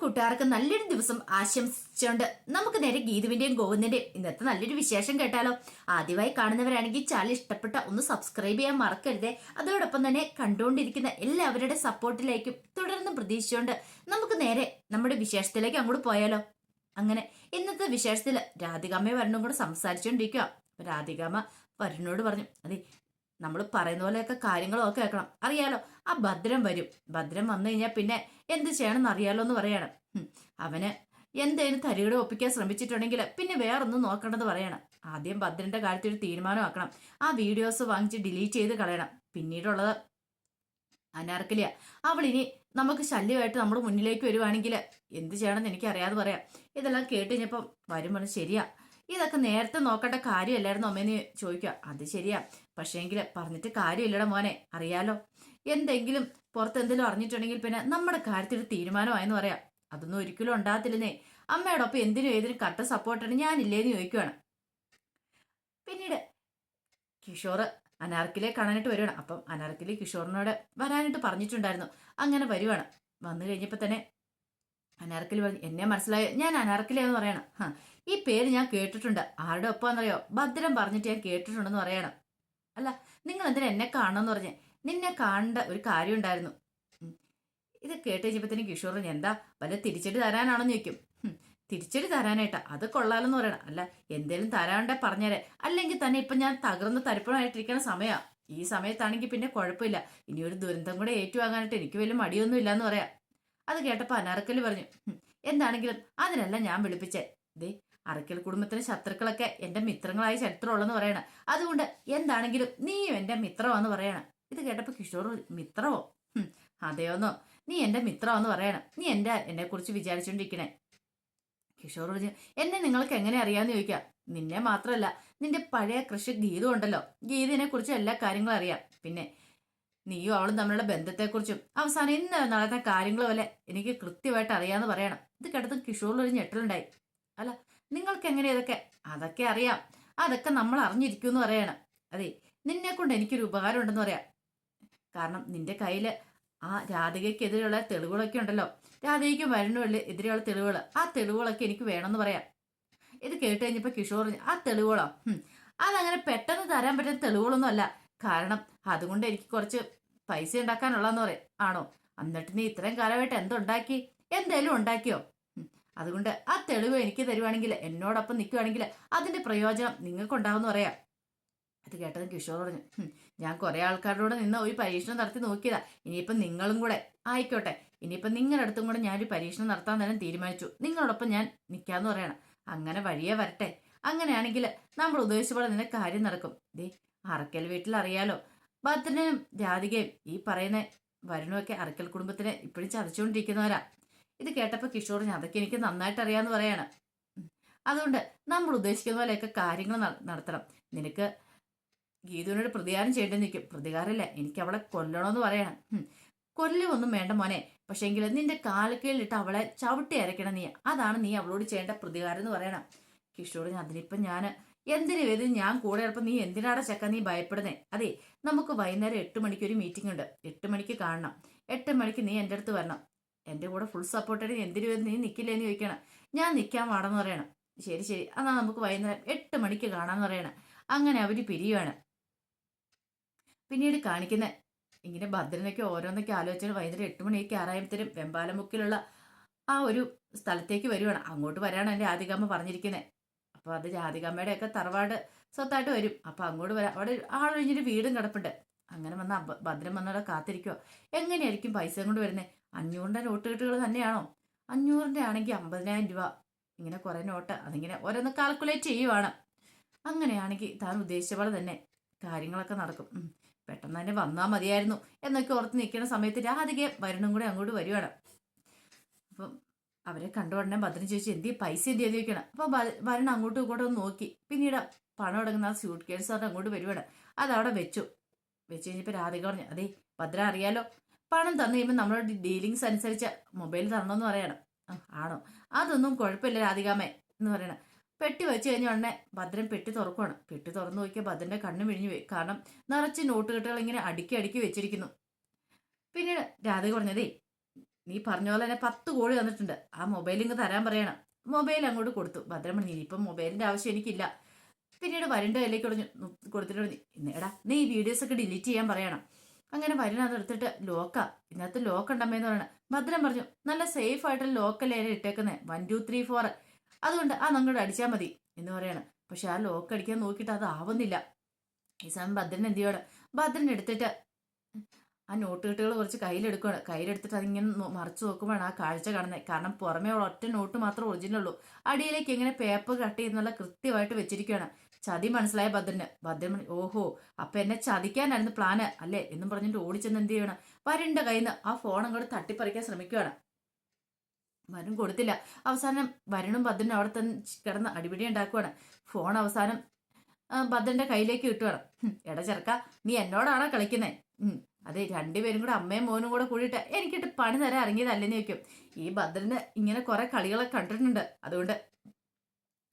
കൂട്ടുകാർക്ക് നല്ലൊരു ദിവസം ആശംസിച്ചുകൊണ്ട് നമുക്ക് നേരെ ഗീതുവിന്റെയും ഗോവിന്ദന്റെയും ഇന്നത്തെ നല്ലൊരു വിശേഷം കേട്ടാലോ? ആദ്യമായി കാണുന്നവരാണെങ്കിൽ ചാനൽ ഇഷ്ടപ്പെട്ട ഒന്ന് സബ്സ്ക്രൈബ് ചെയ്യാൻ മറക്കരുതേ. അതോടൊപ്പം തന്നെ കണ്ടുകൊണ്ടിരിക്കുന്ന എല്ലാവരുടെ സപ്പോർട്ടിലേക്കും തുടർന്ന് പ്രതീക്ഷിച്ചുകൊണ്ട് നമുക്ക് നേരെ നമ്മുടെ വിശേഷത്തിലേക്ക് അങ്ങോട്ട് പോയാലോ? അങ്ങനെ ഇന്നത്തെ വിശേഷത്തിൽ രാധികാമ്മയെ വരണും കൂടെ സംസാരിച്ചുകൊണ്ടിരിക്കുക രാധികാമ്മ വരുണോട് പറഞ്ഞു അതെ നമ്മൾ പറയുന്ന പോലെയൊക്കെ കാര്യങ്ങളൊക്കെ കേൾക്കണം. അറിയാലോ? ആ ഭദ്രം വരും. ഭദ്രം വന്നു കഴിഞ്ഞാൽ പിന്നെ എന്ത് ചെയ്യണമെന്ന് അറിയാലോ എന്ന് പറയാണ്. അവന് എന്തേലും തരികട ഒപ്പിക്കാൻ ശ്രമിച്ചിട്ടുണ്ടെങ്കിൽ പിന്നെ വേറൊന്നും നോക്കേണ്ടത് പറയണം. ആദ്യം ഭദ്രന്റെ കാര്യത്തിൽ ഒരു തീരുമാനമാക്കണം ആ വീഡിയോസ് വാങ്ങിച്ച് ഡിലീറ്റ് ചെയ്ത് കളയണം. പിന്നീടുള്ളത് അനാർക്കലിയ. അവൾ ഇനി നമുക്ക് ശല്യമായിട്ട് നമ്മുടെ മുന്നിലേക്ക് വരുവാണെങ്കിൽ എന്ത് ചെയ്യണമെന്ന് എനിക്ക് അറിയാതെ പറയാം. ഇതെല്ലാം കേട്ട് കഴിഞ്ഞപ്പം വരുമ്പോൾ ശരിയാ. ഇതൊക്കെ നേരത്തെ നോക്കേണ്ട കാര്യമല്ലായിരുന്നു അമ്മേന്ന് ചോദിക്കുക. അത് ശരിയാ. പക്ഷേങ്കിൽ പറഞ്ഞിട്ട് കാര്യമില്ലട മോനെ. അറിയാലോ. എന്തെങ്കിലും പുറത്ത് എന്തെങ്കിലും അറിഞ്ഞിട്ടുണ്ടെങ്കിൽ പിന്നെ നമ്മുടെ കാര്യത്തിൽ തീരുമാനമായെന്ന് പറയാം. അതൊന്നും ഒരിക്കലും ഉണ്ടാകത്തില്ലെന്നേ. അമ്മയോടൊപ്പം എന്തിനും ഏതിനും കട്ട സപ്പോർട്ടാണ് ഞാനില്ലേന്ന് ചോദിക്കുവാണ്. പിന്നീട് കിഷോർ അനാർക്കിലെ കാണാനായിട്ട് വരുവാണ്. അപ്പം അനാർക്കിലെ കിഷോറിനോട് വരാനായിട്ട് പറഞ്ഞിട്ടുണ്ടായിരുന്നു. അങ്ങനെ വരുവാണ്. വന്നു കഴിഞ്ഞപ്പോൾ തന്നെ അനാർക്കലി പറഞ്ഞു എന്നെ മനസ്സിലായ? ഞാൻ അനാർക്കലി എന്ന് പറയണം ഈ പേര് ഞാൻ കേട്ടിട്ടുണ്ട്. ആരുടെ ഒപ്പാന്നറിയോ? ഭദ്രം പറഞ്ഞിട്ട് ഞാൻ കേട്ടിട്ടുണ്ടെന്ന് പറയണം. അല്ല നിങ്ങൾ എന്തിനാ എന്നെ കാണണമെന്ന് പറഞ്ഞേ? നിന്നെ കാണേണ്ട ഒരു കാര്യം ഉണ്ടായിരുന്നു. ഇത് കേട്ട് കഴിഞ്ഞപ്പോഴത്തേനും പറഞ്ഞു, എന്താ? വല്ല തിരിച്ചടി തരാനാണെന്ന് ചോദിക്കും. തിരിച്ചടി തരാനായിട്ടാ. അത് കൊള്ളാലെന്ന് പറയണം. അല്ല എന്തേലും തരാണ്ടേ പറഞ്ഞേരെ. അല്ലെങ്കിൽ തന്നെ ഇപ്പൊ ഞാൻ തകർന്ന് തരിപ്പണമായിട്ടിരിക്കുന്ന സമയമാണ് ഈ സമയത്താണെങ്കിൽ പിന്നെ കുഴപ്പമില്ല. ഇനി ഒരു ദുരന്തം കൂടെ ഏറ്റുവാങ്ങാനായിട്ട് എനിക്ക് വലിയ മടിയൊന്നും ഇല്ലാന്ന് പറയാം. അത് കേട്ടപ്പോ അനാർക്കൽ പറഞ്ഞു എന്താണെങ്കിലും അതിനല്ല ഞാൻ വിളിപ്പിച്ചേ. ദേ അറക്കൽ കുടുംബത്തിലെ ശത്രുക്കളൊക്കെ എന്റെ മിത്രങ്ങളായ ചരിത്രമുള്ളെന്ന് പറയണം. അതുകൊണ്ട് എന്താണെങ്കിലും നീയും എന്റെ മിത്രമാന്ന് പറയണം. ഇത് കേട്ടപ്പോ കിഷോർ മിത്രമോ? അതെയോന്നോ? നീ എന്റെ മിത്രമാന്ന് പറയണം. നീ എന്റെ എന്നെ കുറിച്ച് വിചാരിച്ചോണ്ടിരിക്കണേ? കിഷോർ പറഞ്ഞു എന്നെ നിങ്ങൾക്ക് എങ്ങനെ അറിയാന്ന് ചോദിക്കാം. നിന്നെ മാത്രമല്ല നിന്റെ പഴയ കൃഷി ഗീതം ഉണ്ടല്ലോ ഗീതിനെ കുറിച്ച് എല്ലാ കാര്യങ്ങളും അറിയാം. പിന്നെ നീയും അവളും തമ്മിലുള്ള ബന്ധത്തെക്കുറിച്ചും അവസാനം ഇന്ന് നടന്ന കാര്യങ്ങൾ പോലെ എനിക്ക് കൃത്യമായിട്ട് അറിയാന്ന് പറയണം. ഇത് കേട്ടതും കിഷോറിൽ ഒരു ഞെട്ടലുണ്ടായി. അല്ല നിങ്ങൾക്ക് എങ്ങനെ ഇതൊക്കെ? അതൊക്കെ അറിയാം. അതൊക്കെ നമ്മൾ അറിഞ്ഞിരിക്കും എന്ന് പറയണം. അതെ നിന്നെ കൊണ്ട് എനിക്കൊരു ഉപകാരം ഉണ്ടെന്ന് പറയാം. കാരണം നിന്റെ കയ്യിൽ ആ രാധികയ്ക്കെതിരെയുള്ള തെളിവുകളൊക്കെ ഉണ്ടല്ലോ. രാധികയ്ക്ക് വരണമല്ലേ എതിരെയുള്ള തെളിവുകൾ. ആ തെളിവുകളൊക്കെ എനിക്ക് വേണമെന്ന് പറയാം. ഇത് കേട്ട് കഴിഞ്ഞപ്പോൾ കിഷോർ ആ തെളിവുകളോ? അതങ്ങനെ പെട്ടെന്ന് തരാൻ പറ്റുന്ന തെളിവുകളൊന്നും അല്ല. കാരണം അതുകൊണ്ട് എനിക്ക് കുറച്ച് പൈസ ഉണ്ടാക്കാനുള്ളതെന്ന് പറയും. ആണോ? എന്നിട്ട് നീ ഇത്രയും കാലമായിട്ട് എന്തുണ്ടാക്കി? എന്തേലും ഉണ്ടാക്കിയോ? അതുകൊണ്ട് ആ തെളിവ് എനിക്ക് തരുവാണെങ്കിൽ എന്നോടൊപ്പം നിൽക്കുവാണെങ്കിൽ അതിന്റെ പ്രയോജനം നിങ്ങൾക്കുണ്ടാവുമെന്ന് പറയാം. അത് കേട്ടത് കിഷോർ പറഞ്ഞു "ഹും, ഞാൻ കുറെ ആൾക്കാരോട് നിന്ന് ഒരു പരീക്ഷണം നടത്തി നോക്കിയതാ. ഇനിയിപ്പം നിങ്ങളും കൂടെ ആയിക്കോട്ടെ. ഇനിയിപ്പം നിങ്ങളുടെ അടുത്തും കൂടെ ഞാനൊരു പരീക്ഷണം നടത്താൻ തന്നെ തീരുമാനിച്ചു. നിങ്ങളോടൊപ്പം ഞാൻ നിൽക്കാന്ന് പറയണം. അങ്ങനെ വഴിയേ വരട്ടെ. അങ്ങനെയാണെങ്കിൽ നമ്മൾ ഉദ്ദേശിച്ച പോലെ നിന്റെ കാര്യം നടക്കും. ദേ അറക്കൽ വീട്ടിൽ അറിയാലോ ഭദ്രനും രാധികയും ഈ പറയുന്ന വരുണുമൊക്കെ അറക്കൽ കുടുംബത്തിനെ ഇപ്പോഴും ചതച്ചുകൊണ്ടിരിക്കുന്നവരാ. ഇത് കേട്ടപ്പോൾ കിഷോർ അതൊക്കെ എനിക്ക് നന്നായിട്ട് അറിയാമെന്ന് പറയാണ്. അതുകൊണ്ട് നമ്മൾ ഉദ്ദേശിക്കുന്ന പോലെയൊക്കെ കാര്യങ്ങൾ നട- നടത്തണം. നിനക്ക് ഗീതുവിനോട് പ്രതികാരം ചെയ്യേണ്ടി നിൽക്കും. പ്രതികാരമില്ല എനിക്ക് അവളെ കൊല്ലണമെന്ന് പറയണം. കൊല്ലുമൊന്നും വേണ്ട മോനെ. പക്ഷേങ്കിൽ നിന്റെ കാലക്കീഴിലിട്ട് അവളെ ചവിട്ടി അരയ്ക്കണം നീ. അതാണ് നീ അവളോട് ചെയ്യേണ്ട പ്രതികാരം എന്ന് പറയണം. പറഞ്ഞു, അതിനിപ്പം ഞാൻ എന്തിനു വേദി ഞാൻ കൂടെ ചിലപ്പോൾ നീ എന്തിനാടെ ചെക്ക നീ ഭയപ്പെടുന്നേ? അതെ നമുക്ക് വൈകുന്നേരം എട്ട് മണിക്ക് ഒരു മീറ്റിംഗ് ഉണ്ട്. എട്ട് മണിക്ക് കാണണം. എട്ട് മണിക്ക് നീ എന്റെ അടുത്ത് വരണം. എന്റെ കൂടെ ഫുൾ സപ്പോർട്ടായിട്ട് എന്തിനു വരും നീ നിൽക്കില്ലേന്ന് ചോദിക്കണം. ഞാൻ നിൽക്കാൻ വേണമെന്ന് പറയണം. ശരി ശരി. എന്നാൽ നമുക്ക് വൈകുന്നേരം എട്ട് മണിക്ക് കാണാമെന്ന് പറയണം. അങ്ങനെ അവർ പിരിയുവാണ്. പിന്നീട് കാണിക്കുന്ന ഇങ്ങനെ ഭദ്രനൊക്കെ ഓരോന്നൊക്കെ ആലോചിച്ചാൽ വൈകുന്നേരം എട്ട് മണിയൊക്കെ ആറായപ്പോഴത്തേനും വെമ്പാലമുക്കിലുള്ള ആ ഒരു സ്ഥലത്തേക്ക് വരുവാണ്. അങ്ങോട്ട് വരാണ് എന്റെ ആദികാമ്മ പറഞ്ഞിരിക്കുന്നത് അപ്പോൾ അത് രാധികാമ്മയുടെ ഒക്കെ തറവാട് സ്വത്തായിട്ട് വരും. അപ്പോൾ അങ്ങോട്ട് വരാം. അവിടെ ആളൊഴിഞ്ഞൊരു വീടും കിടപ്പുണ്ട്. അങ്ങനെ വന്ന ഭദ്രം വന്നവിടെ കാത്തിരിക്കുക എങ്ങനെയായിരിക്കും പൈസ കൊണ്ട് വരുന്നത് അഞ്ഞൂറിന്റെ നോട്ട് കെട്ടുകൾ തന്നെയാണോ? അഞ്ഞൂറിന്റെ ആണെങ്കിൽ അമ്പതിനായിരം രൂപ. ഇങ്ങനെ കുറേ നോട്ട്. അതിങ്ങനെ ഓരോന്ന് കാൽക്കുലേറ്റ് ചെയ്യുവാണ്. അങ്ങനെയാണെങ്കിൽ താൻ ഉദ്ദേശിച്ച പോലെ തന്നെ കാര്യങ്ങളൊക്കെ നടക്കും. പെട്ടെന്ന് തന്നെ വന്നാൽ മതിയായിരുന്നു. എന്നൊക്കെ ഓർത്ത് നിൽക്കുന്ന സമയത്ത് രാധികയെ വരണം കൂടെ അങ്ങോട്ട് വരുവാണ്. അപ്പം അവരെ കണ്ട ഉടനെ ഭദ്രൻ ചോദിച്ചു എന്തി പൈസ എന്ത് ചെയ്ത് വെക്കണം അപ്പൊ ഭ- അങ്ങോട്ടും ഇങ്ങോട്ടും നോക്കി. പിന്നീട് പണം അടങ്ങുന്ന ആ സ്യൂട്ട് കേസ് പറഞ്ഞ് അങ്ങോട്ട് വരുവാണ്. അതവിടെ വെച്ചു. വെച്ച് കഴിഞ്ഞപ്പോൾ രാധിക പറഞ്ഞു അതെ ഭദ്ര അറിയാലോ. പണം തന്നു കഴിയുമ്പോൾ നമ്മുടെ ഡീലിങ്സ് അനുസരിച്ച് മൊബൈൽ തരണമെന്ന് പറയണം. ആണോ? അതൊന്നും കുഴപ്പമില്ല രാധികാമേ എന്ന് പറയണം. പെട്ടി വെച്ച് കഴിഞ്ഞ ഉടനെ ഭദ്രൻ പെട്ടി തുറക്കുവാണ്. പെട്ടി തുറന്നു നോക്കിയാൽ ഭദ്രന്റെ കണ്ണ് മിഴിഞ്ഞു പോയി. കാരണം നിറച്ച് നോട്ട് കെട്ടുകൾ ഇങ്ങനെ അടുക്കി അടുക്കി വെച്ചിരിക്കുന്നു. പിന്നീട് രാധിക പറഞ്ഞതേ നീ പറഞ്ഞ പോലെ തന്നെ പത്ത് കോഴി തന്നിട്ടുണ്ട്. ആ മൊബൈൽ ഇങ്ങ് തരാൻ പറയണം. മൊബൈൽ അങ്ങോട്ട് കൊടുത്തു. ഭദ്രമണി ഇപ്പം മൊബൈലിന്റെ ആവശ്യം എനിക്കില്ല. പിന്നീട് വരണ്ട കയ്യിലേക്ക് ഒളിഞ്ഞു കൊടുത്തിട്ട് എടാ നീ. ഈ വീഡിയോസ് ഒക്കെ ഡിലീറ്റ് ചെയ്യാൻ പറയണം. അങ്ങനെ വരുന്ന അത് എടുത്തിട്ട് ലോക്കാ ഇതിനകത്ത് ലോക്ക് ഉണ്ടമ്മേന്ന് പറയണം. ഭദ്രൻ പറഞ്ഞു നല്ല സേഫ് ആയിട്ടുള്ള ലോക്കല്ലേ ഇട്ടേക്കുന്നത് വൺ ടു ത്രീ ഫോർ അതുകൊണ്ട് ആ നിങ്ങളുടെ അടിച്ചാൽ മതി എന്ന് പറയണം. പക്ഷെ ആ ലോക്ക് അടിക്കാൻ നോക്കിയിട്ട് അത് ആവുന്നില്ല. ഈ സമയം ഭദ്രൻ എന്ത് ചെയ്യണം? ഭദ്രൻ എടുത്തിട്ട് ആ നോട്ട് കെട്ടുകൾ കുറച്ച് കയ്യിലെടുക്കുകയാണ് കയ്യിലെടുത്തിട്ട് അതിങ്ങനെ മറിച്ച് നോക്കുമ്പോഴാണ് ആ കാഴ്ച കാണുന്നത് കാരണം പുറമേ ഉള്ള ഒറ്റ നോട്ട് മാത്രം ഒറിജിനൽ ഉള്ളൂ അടിയിലേക്ക് ഇങ്ങനെ പേപ്പർ കട്ട് ചെയ്യുന്നുള്ള കൃത്യമായിട്ട് വെച്ചിരിക്കുകയാണ് ചതി മനസ്സിലായ ഭദ്രന്. ഭദ്രൻ ഓഹോ അപ്പൊ എന്നെ ചതിക്കാനായിരുന്നു പ്ലാന് അല്ലേ? എന്നും പറഞ്ഞിട്ട് ഓടിച്ചെന്ന് എന്ത് ചെയ്യണം വരുണ്ട കയ്യിൽ നിന്ന് ആ ഫോൺ അങ്ങോട്ട് തട്ടിപ്പറിക്കാൻ ശ്രമിക്കുകയാണ് വരുൺ കൊടുത്തില്ല. അവസാനം വരണും ഭദ്രനും അവിടെ തന്നെ കിടന്ന് അടിപിടി ഉണ്ടാക്കുവാണ്. ഫോൺ അവസാനം ഭദ്രന്റെ കയ്യിലേക്ക് കിട്ടുവാണ് ഹും, എടാ ചെറുക്ക നീ എന്നോടാണോ കളിക്കുന്നേ? അതെ രണ്ടുപേരും കൂടെ അമ്മയും മോനും കൂടെ കൂടിയിട്ട് എനിക്കിട്ട് പണി തരാൻ ഇറങ്ങിയതല്ലെന്ന് ചോദിക്കും. ഈ ഭദ്രന് ഇങ്ങനെ കുറെ കളികളൊക്കെ കണ്ടിട്ടുണ്ട്. അതുകൊണ്ട്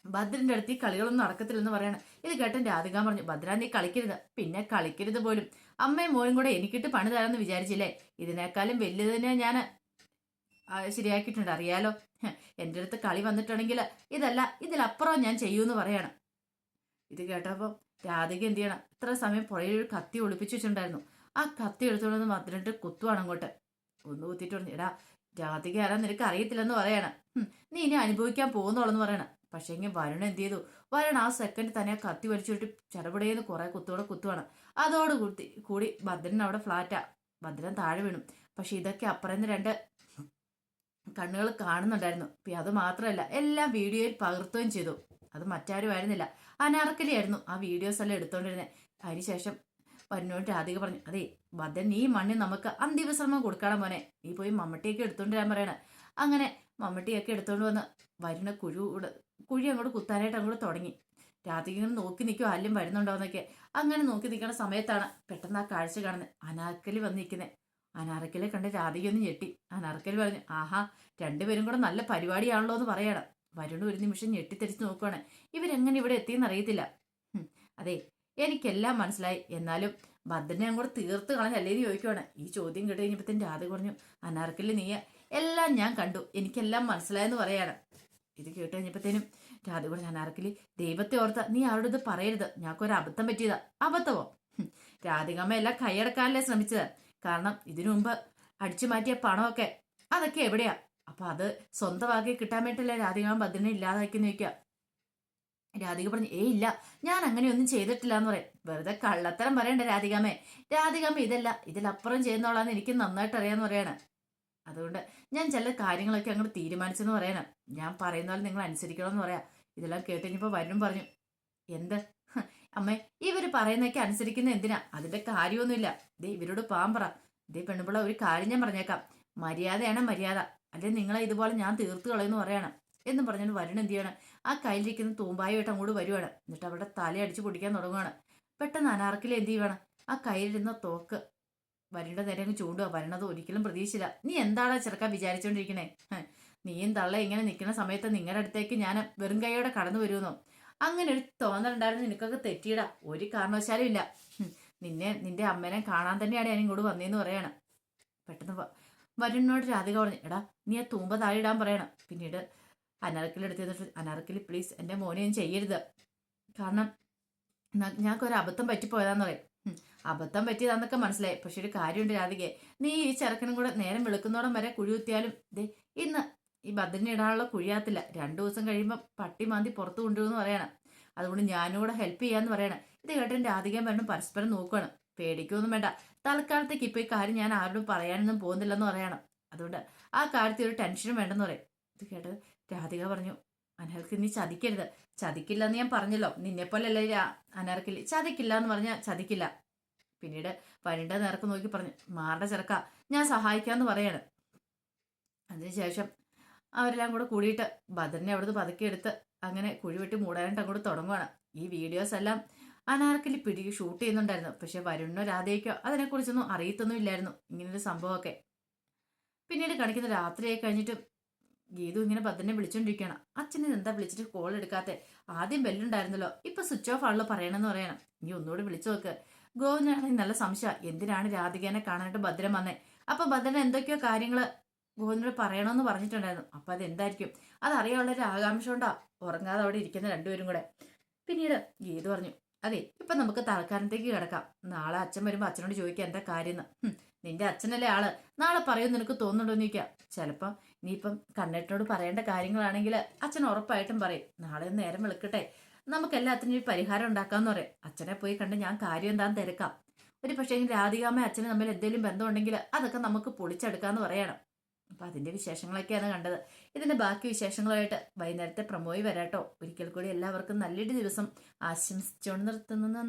ഭദ്രന്റെ അടുത്ത് ഈ കളികളൊന്നും നടക്കത്തില്ലെന്ന് പറയണം. ഇത് കേട്ടൻ രാധിക പറഞ്ഞു ഭദ്ര നീ കളിക്കരുത്. പിന്നെ കളിക്കരുത് പോലും. അമ്മയും മോനും കൂടെ എനിക്കിട്ട് പണി തരാമെന്ന് വിചാരിച്ചില്ലേ? ഇതിനേക്കാളും വലിയതിനെ ഞാൻ ശരിയാക്കിയിട്ടുണ്ട്. അറിയാലോ? എന്റെ അടുത്ത് കളി വന്നിട്ടുണ്ടെങ്കിൽ ഇതല്ല ഇതിലപ്പുറം ഞാൻ ചെയ്യൂന്ന് പറയണം. ഇത് കേട്ടപ്പോൾ രാധിക എന്ത് ചെയ്യണം? ഇത്ര സമയം പുഴയിൽ ഒരു കത്തി ഒളിപ്പിച്ചു വെച്ചിട്ടുണ്ടായിരുന്നു. ആ കത്തി എടുത്തോണ്ട് ഭദ്രന്റെ കുത്തുവാണ് അങ്ങോട്ട്. ഒന്ന് കുത്തിയിട്ട് പറഞ്ഞു എടാ ജാതി ആരാ നിനക്ക് അറിയത്തില്ലെന്ന് പറയണം. നീ ഇനി അനുഭവിക്കാൻ പോകുന്നുള്ളെന്ന് പറയണം. പക്ഷേ ഇങ്ങനെ വരുൺ എന്ത് ചെയ്തു? വരുൺ ആ സെക്കൻഡ് തന്നെ ആ കത്തി വലിച്ചിട്ട് ചടപടേന്ന് കുറെ കുത്തോടെ കുത്തുവാണ്. അതോട് കൂടി കൂടി ഭദ്രൻ അവിടെ ഫ്ലാറ്റാ ഭദ്രൻ താഴെ വീണു. പക്ഷെ ഇതൊക്കെ അപ്പുറന്ന് രണ്ട് കണ്ണുകൾ കാണുന്നുണ്ടായിരുന്നു. അത് മാത്രമല്ല എല്ലാം വീഡിയോയിൽ പകർത്തുകയും ചെയ്തു. അത് മറ്റാരും ആയിരുന്നില്ല. അനാർക്കലിയായിരുന്നു ആ വീഡിയോസ് എല്ലാം എടുത്തോണ്ടിരുന്നത് അതിനുശേഷം വരുന്നോട് രാധിക പറഞ്ഞു അതെ വധൻ ഈ മണ്ണിൽ നമുക്ക് അന്തിമശ്രമം കൊടുക്കണം മോനെ. നീ പോയി മമ്മട്ടിയൊക്കെ എടുത്തോണ്ട് വരാൻ പറയണ. അങ്ങനെ മമ്മട്ടിയൊക്കെ എടുത്തോണ്ട് വന്ന് വരുന്ന കുഴു കുഴി അങ്ങോട്ട് കുത്താനായിട്ട് അങ്ങോട്ട് തുടങ്ങി. രാധിക ഇങ്ങനെ നോക്കി നിൽക്കും ആല്യം വരുന്നുണ്ടോന്നൊക്കെ അങ്ങനെ നോക്കി നിൽക്കുന്ന സമയത്താണ് പെട്ടെന്ന് ആ കാഴ്ച കാണുന്നത്. അനാർക്കലി വന്ന് നിൽക്കുന്നത് അനാർക്കലി കണ്ട് രാധിക ഒന്ന് ഞെട്ടി. അനാർക്കലി പറഞ്ഞു ആഹാ രണ്ടുപേരും കൂടെ നല്ല പരിപാടിയാണല്ലോ എന്ന് പറയണം. വരുണ് ഒരു നിമിഷം ഞെട്ടിത്തെരിച്ച് നോക്കുവാണ്. ഇവരെങ്ങനെ ഇവിടെ എത്തിയെന്ന് അറിയത്തില്ല. അതെ എനിക്കെല്ലാം മനസ്സിലായി. എന്നാലും ഭദ്രനെ അങ്ങോട്ട് തീർത്ത് കളഞ്ഞല്ലേ അല്ലേ ചോദിക്കുവാണ്. ഈ ചോദ്യം കേട്ട് കഴിഞ്ഞപ്പോഴത്തേന് രാധ പറഞ്ഞു അനാർക്കലി നീ എല്ലാം ഞാൻ കണ്ടു. എനിക്കെല്ലാം മനസ്സിലായെന്ന് പറയാണ്. ഇത് കേട്ട് കഴിഞ്ഞപ്പോഴത്തേനും രാധ പറഞ്ഞു അനാർക്കലി ദൈവത്തെ ഓർത്ത നീ ആരോട് ഇത് പറയരുത്. ഞങ്ങൾക്കൊരു അബദ്ധം പറ്റിയതാ. അബദ്ധമോ? രാധികമ്മ എല്ലാം കൈയടക്കാനല്ലേ ശ്രമിച്ചത്. കാരണം ഇതിനു മുമ്പ് അടിച്ചു മാറ്റിയ പണമൊക്കെ അതൊക്കെ എവിടെയാ? അപ്പൊ അത് സ്വന്തമാക്കി കിട്ടാൻ വേണ്ടിയിട്ടല്ലേ രാധികമ്മ ഭദ്രനെ ഇല്ലാതാക്കി നോക്കുക രാധിക പറഞ്ഞു ഏ ഇല്ല ഞാൻ അങ്ങനെയൊന്നും ചെയ്തിട്ടില്ല എന്ന് പറയും. വെറുതെ കള്ളത്തരം പറയണ്ട രാധികാമ്മേ. രാധികാമ്മ ഇതല്ല ഇതിലപ്പുറം ചെയ്യുന്നോളാന്ന് എനിക്ക് നന്നായിട്ട് അറിയാന്ന് പറയാണ്. അതുകൊണ്ട് ഞാൻ ചില കാര്യങ്ങളൊക്കെ അങ്ങോട്ട് തീരുമാനിച്ചെന്ന് പറയണം. ഞാൻ പറയുന്ന പോലെ നിങ്ങൾ അനുസരിക്കണമെന്ന് പറയാം. ഇതെല്ലാം കേട്ട് കഴിഞ്ഞപ്പോൾ വരും പറഞ്ഞു. എന്ത്? അമ്മ ഇവർ പറയുന്നതൊക്കെ അനുസരിക്കുന്ന എന്തിനാ? അതിന്റെ കാര്യമൊന്നുമില്ല. ദേ ഇവരോട് പാമ്പറ പറ. ദേ പെണ്ണുപിള്ള ഒരു കാര്യം ഞാൻ പറഞ്ഞേക്കാം. മര്യാദയാണ് മര്യാദ. അല്ലെ നിങ്ങളെ ഇതുപോലെ ഞാൻ തീർത്തു കളയെന്ന് പറയണം. എന്ന് പറഞ്ഞുകൊണ്ട് വരുൺ എന്ത് ചെയ്യണം? ആ കയ്യിലിരിക്കുന്ന തൂമ്പായുമായിട്ട് അങ്ങോട്ട് വരുവാണ്. എന്നിട്ട് അവിടെ തലയടിച്ച് പൊടിക്കാൻ തുടങ്ങുകയാണ് പെട്ടെന്ന് അനാർക്കിൽ എന്ത് ചെയ്യുവാണ്? ആ കയ്യിലിരുന്ന തോക്ക് വരുണ്ട നേരെ അങ്ങ് ചൂണ്ടുക വരണത് ഒരിക്കലും പ്രതീക്ഷിച്ചില്ല. നീ എന്താണ് ചെറുക്കാൻ വിചാരിച്ചോണ്ടിരിക്കണേ? നീയും തള്ള ഇങ്ങനെ നിൽക്കുന്ന സമയത്ത് നിങ്ങളുടെ അടുത്തേക്ക് ഞാൻ വെറും കൈയോടെ കടന്നു വരുമെന്നോ? അങ്ങനെ ഒരു തോന്നലുണ്ടായിരുന്നു നിനക്കൊക്കെ തെറ്റിയിടാ. ഒരു കാരണവശാലും ഇല്ല. നിന്നെ നിന്റെ അമ്മേനെ കാണാൻ തന്നെയാണ് ഞാൻ ഇങ്ങോട്ട് വന്നേന്ന് പറയണം. പെട്ടെന്ന് വരുണിനോട് രാധിക പറഞ്ഞു എടാ നീ ആ തൂമ്പ താഴെ ഇടാൻ പറയണം. പിന്നീട് അനാർക്കലി എടുത്ത് തന്നിട്ട് അനാർക്കലി പ്ലീസ് എന്റെ മോനെയും ചെയ്യരുത്. കാരണം ഞങ്ങൾക്കൊരു അബദ്ധം പറ്റിപ്പോയതാന്ന് പറയും. അബദ്ധം പറ്റിയതാന്നൊക്കെ മനസ്സിലായി. പക്ഷെ ഒരു കാര്യമുണ്ട് രാധികെ നീ ഈ ചെറുക്കനും കൂടെ നേരം വെളുക്കുന്നോടം വരെ കുഴി കുത്തിയാലും ദേ ഇന്ന് ഈ ഭദ്രനെ ഇടാനുള്ള കുഴിയാത്തില്ല. രണ്ടു ദിവസം കഴിയുമ്പോൾ പട്ടി മാന്തി പുറത്തു കൊണ്ടുവന്ന് പറയണം. അതുകൊണ്ട് ഞാനും കൂടെ ഹെൽപ്പ് ചെയ്യാന്ന് പറയണം. ഇത് കേട്ടും രാധികയും വരണം പരസ്പരം നോക്കണം പേടിക്കൊന്നും വേണ്ട. തൽക്കാലത്തേക്ക് ഇപ്പോൾ ഈ കാര്യം ഞാൻ ആരോടും പറയാനൊന്നും പോകുന്നില്ലെന്ന് പറയണം. അതുകൊണ്ട് ആ കാര്യത്തിൽ ഒരു ടെൻഷനും വേണ്ടെന്ന് പറയും. ഇത് കേട്ട് രാധിക പറഞ്ഞു അനർക്ക് നീ ചതിക്കരുത്. ചതിക്കില്ല എന്ന് ഞാൻ പറഞ്ഞല്ലോ. നിന്നെ പോലെയല്ലേ രാ- അനർക്കില്ല ചതിക്കില്ല എന്ന് പറഞ്ഞാൽ ചതിക്കില്ല. പിന്നീട് വനിയുടെ നേർക്ക് നോക്കി പറഞ്ഞു മാറുടെ ചെറുക്ക ഞാൻ സഹായിക്കാന്ന് പറയാണ്. അതിനുശേഷം അവരെല്ലാം കൂടെ കൂടിയിട്ട് ഭദ്രനെ അവിടുന്ന് പതുക്കിയെടുത്ത് അങ്ങനെ കുഴിവെട്ടി മൂടാനായിട്ട് അങ്ങോട്ട് തുടങ്ങുവാണ്. ഈ വീഡിയോസ് എല്ലാം അനാർക്കലി പിടി ഷൂട്ട് ചെയ്യുന്നുണ്ടായിരുന്നു. പക്ഷെ വരുണ്ണോ രാധയ്ക്കോ അതിനെക്കുറിച്ചൊന്നും അറിയത്തൊന്നും ഇല്ലായിരുന്നു ഇങ്ങനൊരു സംഭവമൊക്കെ. പിന്നീട് കാണിക്കുന്ന രാത്രിയായി കഴിഞ്ഞിട്ട് ഗീതു ഇങ്ങനെ പത്തിനെ വിളിച്ചോണ്ടിരിക്കണം. അച്ഛനെ എന്താ വിളിച്ചിട്ട് കോൾ എടുക്കാത്തെ? ആദ്യം ബെല്ലുണ്ടായിരുന്നല്ലോ ഇപ്പൊ സ്വിച്ച് ഓഫ് ആണല്ലോ പറയണമെന്ന് പറയണം. നീ ഒന്നുകൂടി വിളിച്ചു നോക്ക്. ഗോവിന്ദനാണെങ്കിൽ നല്ല സംശയം. എന്തിനാണ് രാധികേനെ കാണാനായിട്ട് ഭദ്രൻ വന്നേ? അപ്പൊ ഭദ്രൻ എന്തൊക്കെയോ കാര്യങ്ങൾ ഗോവിന്ദനോട് പറയണമെന്ന് പറഞ്ഞിട്ടുണ്ടായിരുന്നു. അപ്പൊ അതെന്തായിരിക്കും? അതറിയാനുള്ള ഒരു ആകാംക്ഷ കൊണ്ടാ ഉറങ്ങാതെ അവിടെ ഇരിക്കുന്ന രണ്ടുപേരും കൂടെ. പിന്നീട് ഗീതു പറഞ്ഞു അതെ ഇപ്പൊ നമുക്ക് തൽക്കാലത്തേക്ക് കിടക്കാം. നാളെ അച്ഛൻ വരുമ്പോ അച്ഛനോട് ചോദിക്കാം എന്താ കാര്യം നിന്റെ അച്ഛനല്ലേ ആൾ? നാളെ പറയും നിനക്ക് തോന്നുന്നുണ്ടോ എന്ന് ചോദിക്കാം ചിലപ്പം കണ്ണേട്ടനോട് പറയേണ്ട കാര്യങ്ങളാണെങ്കിൽ അച്ഛൻ ഉറപ്പായിട്ടും പറയും. നാളെ നേരം വെളുക്കട്ടെ. നമുക്ക് എല്ലാത്തിനും ഒരു പരിഹാരം ഉണ്ടാക്കാന്ന് പറയും. അച്ഛനെ പോയി കണ്ട് ഞാൻ കാര്യം എന്താന്ന് തിരക്കാം. ഒരു പക്ഷേ രാധികാമ്മ അച്ഛന് തമ്മിൽ എന്തെങ്കിലും ബന്ധമുണ്ടെങ്കിൽ അതൊക്കെ നമുക്ക് പൊളിച്ചെടുക്കാന്ന് പറയണം. അപ്പൊ അതിന്റെ വിശേഷങ്ങളൊക്കെയാണ് കണ്ടത്. ഇതിന്റെ ബാക്കി വിശേഷങ്ങളുമായിട്ട് വൈകുന്നേരത്തെ പ്രമോയി വരാട്ടോ. ഒരിക്കൽ കൂടി എല്ലാവർക്കും നല്ലൊരു ദിവസം ആശംസിച്ചുകൊണ്ട് നിർത്തുന്നു.